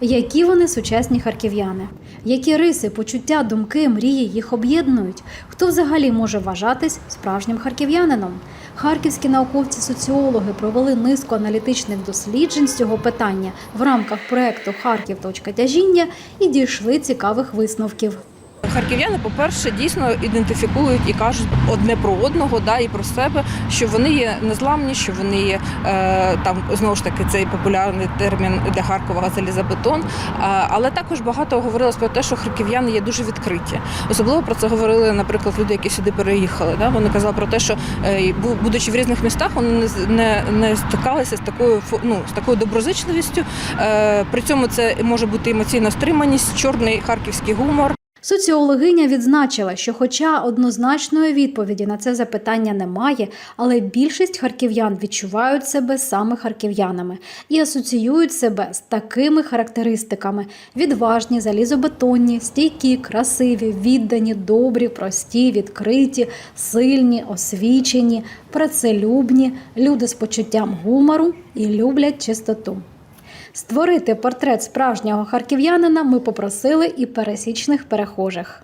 Які вони сучасні харків'яни? Які риси, почуття, думки, мрії їх об'єднують? Хто взагалі може вважатись справжнім харків'янином? Харківські науковці-соціологи провели низку аналітичних досліджень з цього питання в рамках проекту Харків. тяжіння і дійшли цікавих висновків. Харків'яни, по-перше, дійсно ідентифікують і кажуть одне про одного, да, і про себе, що вони є незламні, що вони є е, там знову ж таки цей популярний термін для Харкова залізобетон. Але також багато говорилось про те, що харків'яни є дуже відкриті. Особливо про це говорили, наприклад, люди, які сюди переїхали. Да? Вони казали про те, що е, будучи в різних містах, вони не, не, стикалися з такою ну, з такою доброзичливістю. Е, при цьому це може бути емоційна стриманість, чорний харківський гумор. Соціологиня відзначила, що, хоча однозначної відповіді на це запитання немає, але більшість харків'ян відчувають себе саме харків'янами і асоціюють себе з такими характеристиками: відважні, залізобетонні, стійкі, красиві, віддані, добрі, прості, відкриті, сильні, освічені, працелюбні, люди з почуттям гумору і люблять чистоту. Створити портрет справжнього харків'янина ми попросили і пересічних перехожих.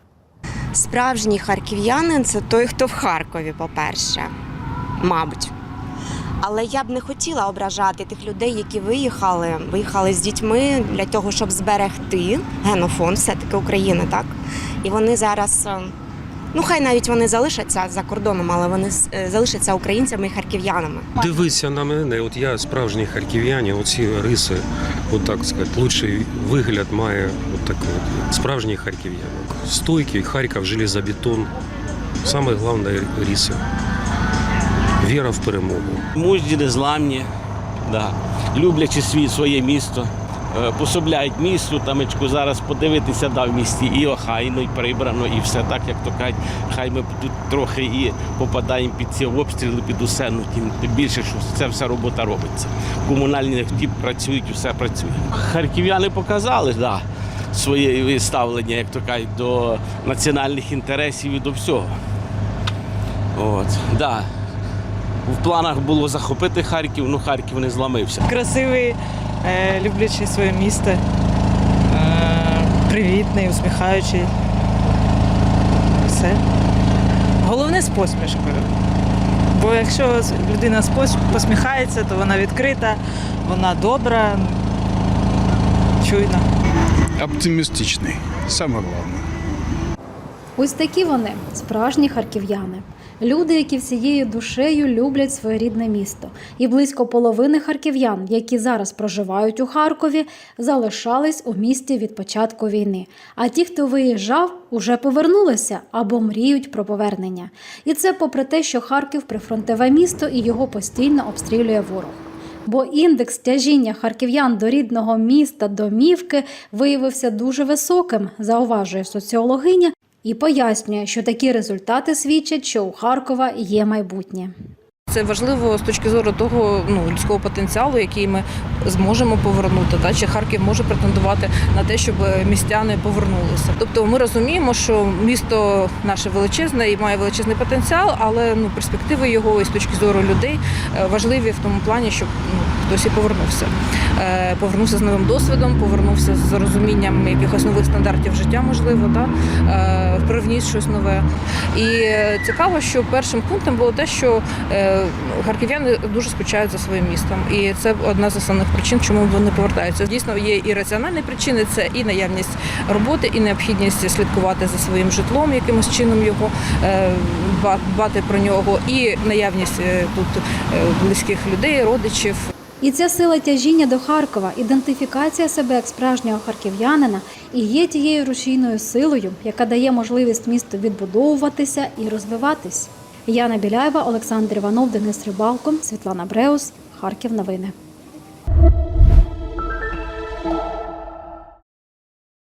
Справжній харків'янин це той, хто в Харкові, по-перше, мабуть. Але я б не хотіла ображати тих людей, які виїхали, виїхали з дітьми для того, щоб зберегти генофонд, все-таки України, так? І вони зараз, е, ну хай навіть вони залишаться за кордоном, але вони е, залишаться українцями і харків'янами. Дивися на мене, от я справжній харків'янин, оці риси, от так сказати, лучший вигляд має от такий от, справжній харків'янин. Стойкий, Харків, железобетон. Саме головне риси. Віра в перемогу. Мужні, незламні, да. люблячи свій, своє місто, пособляють місту, тамечку зараз подивитися да, в місті і охайно, і прибрано, і все так, як то кажуть. Хай ми тут трохи і попадаємо під ці обстріли, під усе, ну тим більше, що це вся робота робиться. Комунальні ті працюють, все працює. Харків'яни показали, да, своє ставлення, як то кажуть, до національних інтересів і до всього. От, да. В планах було захопити Харків, ну Харків не зламився. красивий, е, люблячий своє місто, е, привітний, усміхаючий. Все. Головне з посмішкою. Бо якщо людина посміхається, то вона відкрита, вона добра, чуйна. оптимістичний, саме головне. Ось такі вони справжні харків'яни. Люди, які всією душею люблять своє рідне місто, і близько половини харків'ян, які зараз проживають у Харкові, залишались у місті від початку війни. А ті, хто виїжджав, уже повернулися або мріють про повернення. І це попри те, що Харків прифронтове місто і його постійно обстрілює ворог. Бо індекс тяжіння харків'ян до рідного міста, домівки виявився дуже високим, зауважує соціологиня, і пояснює, що такі результати свідчать, що у Харкова є майбутнє. Це важливо з точки зору того ну, людського потенціалу, який ми зможемо повернути. Та? Чи Харків може претендувати на те, щоб містяни повернулися. Тобто ми розуміємо, що місто наше величезне і має величезний потенціал, але ну, перспективи його і з точки зору людей е, важливі в тому плані, щоб ну, хтось і повернувся. Е, Повернувся з новим досвідом, повернувся з розумінням якихось нових стандартів життя, можливо, да? е, привніс щось нове. І е, цікаво, що першим пунктом було те, що е, харків'яни дуже скучають за своїм містом, і це одна з основних причин, чому вони повертаються. Дійсно, є і раціональні причини, це і наявність роботи, і необхідність слідкувати за своїм житлом, якимось чином його е, дбати про нього, і наявність е, тут е, близьких людей, родичів. І ця сила тяжіння до Харкова, ідентифікація себе як справжнього харків'янина і є тією рушійною силою, яка дає можливість місту відбудовуватися і розвиватись. Яна Біляєва, Олександр Іванов, Денис Рибалко, Світлана Бреус, Харків. Новини.